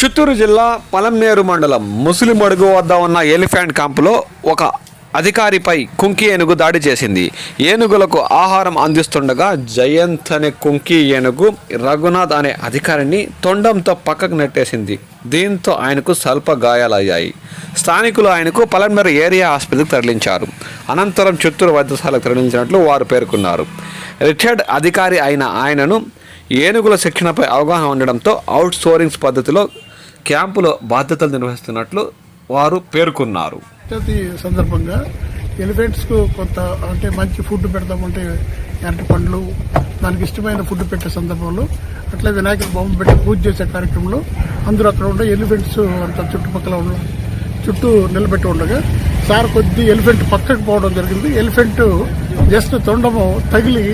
చిత్తూరు జిల్లా పలంనేరు మండలం ముసలిమడుగు వద్ద ఉన్న ఎలిఫెంట్ క్యాంపులో ఒక అధికారిపై కుంకి ఏనుగు దాడి చేసింది. ఏనుగులకు ఆహారం అందిస్తుండగా జయంత్ అనే కుంకి ఏనుగు రఘునాథ్ అనే అధికారిని తొండంతో పక్కకు నెట్టేసింది. దీంతో ఆయనకు స్వల్ప గాయాలయ్యాయి. స్థానికులు ఆయనకు పలంనేరు ఏరియా ఆసుపత్రికి తరలించారు. అనంతరం చిత్తూరు వైద్యశాలకు తరలించినట్లు వారు పేర్కొన్నారు. రిటైర్డ్ అధికారి అయిన ఆయనను ఏనుగుల శిక్షణపై అవగాహన ఉండడంతో అవుట్ సోరింగ్స్ పద్ధతిలో క్యాంపులో బాధ్యతలు నిర్వహిస్తున్నట్లు వారు పేర్కొన్నారు. ప్రతి సందర్భంగా ఎలిఫెంట్స్కు కొంత అంటే మంచి ఫుడ్ పెడతామంటే అరటి పండ్లు దానికి ఇష్టమైన ఫుడ్ పెట్టే సందర్భంలో అట్లా వినాయకుడు బొమ్మ పెట్టి పూజ చేసే కార్యక్రమంలో అందరూ అక్కడ ఉండే ఎలిఫెంట్స్ అంత చుట్టుపక్కల ఉన్న చుట్టూ నిలబెట్టి ఉండగా సార్ కొద్ది ఎలిఫెంట్ పక్కకు పోవడం జరిగింది. ఎలిఫెంట్ జస్ట్ తొండము తగిలి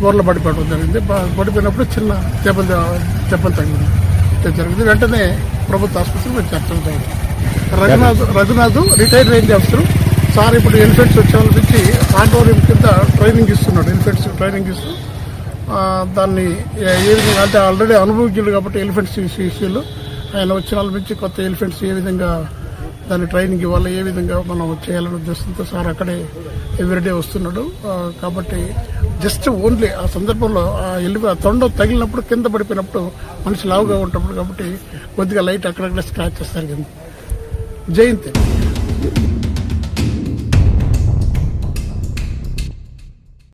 బోర్ల పడిపోవడం జరిగింది. పడిపోయినప్పుడు చిన్న దెబ్బలు దెబ్బలు తగిలింది. జరిగింది. వెంటనే ప్రభుత్వ ఆసుపత్రికి మేము జరిగింది. Raghunath Raghunath retired range officer. Sir ఇప్పుడు ఎలిఫెంట్స్ వచ్చే వాళ్ళ నుంచి ఆడిటోరియం కింద ట్రైనింగ్ ఇస్తున్నాడు. ఎలిఫెంట్స్ ట్రైనింగ్ ఇస్తూ దాన్ని ఏ ఏ విధంగా అంటే ఆల్రెడీ అనుభవజ్ఞులు కాబట్టి ఎలిఫెంట్స్ ఇష్యూలో ఆయన వచ్చిన వాళ్ళ నుంచి కొత్త ఎలిఫెంట్స్ ఏ విధంగా దాని ట్రైనింగ్ ఇవ్వాలి ఏ విధంగా మనం చేయాలనే ఉద్దేశంతో సార్ అక్కడే ఎవ్రీడే వస్తున్నాడు. కాబట్టి జస్ట్ ఓన్లీ ఆ సందర్భంలో ఆ ఎల్లి ఆ తొండ తగిలినప్పుడు కింద పడిపోయినప్పుడు మనిషి లావుగా ఉంటప్పుడు కాబట్టి కొద్దిగా లైట్ అక్కడక్కడ స్క్రాచ్ చేస్తారు. కింద జయంతి.